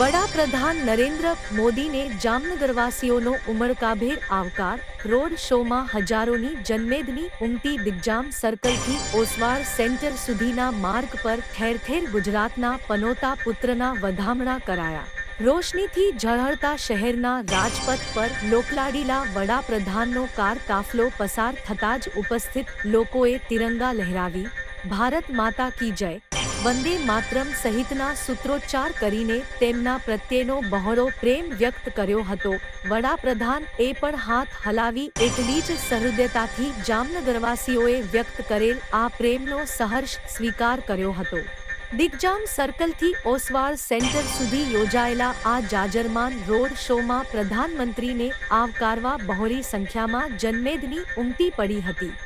વડાપ્રધાન નરેન્દ્ર મોદીને જામનગરવાસીઓનો ઉમળકાભેર આવકાર, રોડ શોમાં હજારોની જનમેદની ઉમટી દિગ્જામ સર્કલથી ઓસવાળ સેન્ટર સુધીના માર્ગ પર ઠેર ઠેર ગુજરાતના પનોતા પુત્રના વધામણા કરાયા. રોશનીથી ઝળહળતા શહેરના રાજપથ પર લોકલાડીલા વડાપ્રધાનનો કાર કાફલો પસાર થતા જ ઉપસ્થિત લોકોએ તિરંગા લહેરાવી, ભારત માતા કી જય. વંદે માતરમ સહિતના સૂત્રોચ્ચાર કરીને તેમના પ્રત્યેનો બહોળો પ્રેમ વ્યક્ત કર્યો હતો. વડાપ્રધાન એ પણ હાથ હલાવી એટલી જ સહૃદયતાથી જામનગરવાસીઓએ વ્યક્ત કરેલ આ પ્રેમનો સહર્ષ સ્વીકાર કર્યો હતો. દિગ્જામ સર્કલથી ઓસવાળ સેન્ટર સુધી યોજાયેલા આ જાજરમાન રોડ શોમાં પ્રધાનમંત્રીને આવકારવા બહોળી સંખ્યામાં જનમેદની ઉમટી પડી હતી.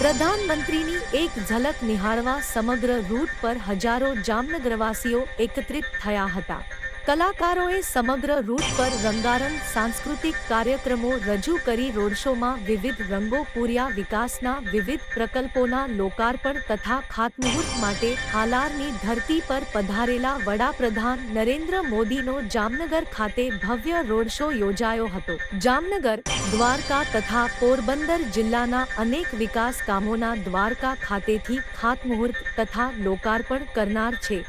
પ્રધાનમંત્રીની એક ઝલક નિહાળવા સમગ્ર રૂટ પર હજારો જામનગરવાસીઓ એકત્રિત થયા હતા. કલાકારોએ સમગ્ર રૂટ પર રંગારંગ સાંસ્કૃતિક કાર્યક્રમો રજૂ કરી રોડ શોમાં વિવિધ રંગો પૂર્યા વિકાસના વિવિધ પ્રકલ્પોના લોકાર્પણ તથા ખાતમુહૂર્ત માટે હાલારની ધરતી પર પધારેલા વડાપ્રધાન નરેન્દ્ર મોદીનો જામનગર ખાતે ભવ્ય રોડ શો યોજાયો હતો. જામનગર, દ્વારકા તથા પોરબંદર જિલ્લાના અનેક વિકાસ કામોના દ્વારકા ખાતેથી ખાતમુહૂર્ત તથા લોકાર્પણ કરનાર છે.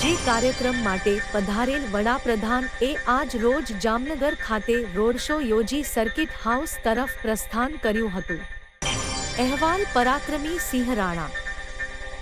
જે કાર્યક્રમ માટે પધારેલ વડાપ્રધાન એ આજ રોજ જામનગર ખાતે રોડ શો યોજી સર્કિટ હાઉસ તરફ પ્રસ્થાન કર્યું હતું. અહેવાલ પરાક્રમી સિંહ રાણા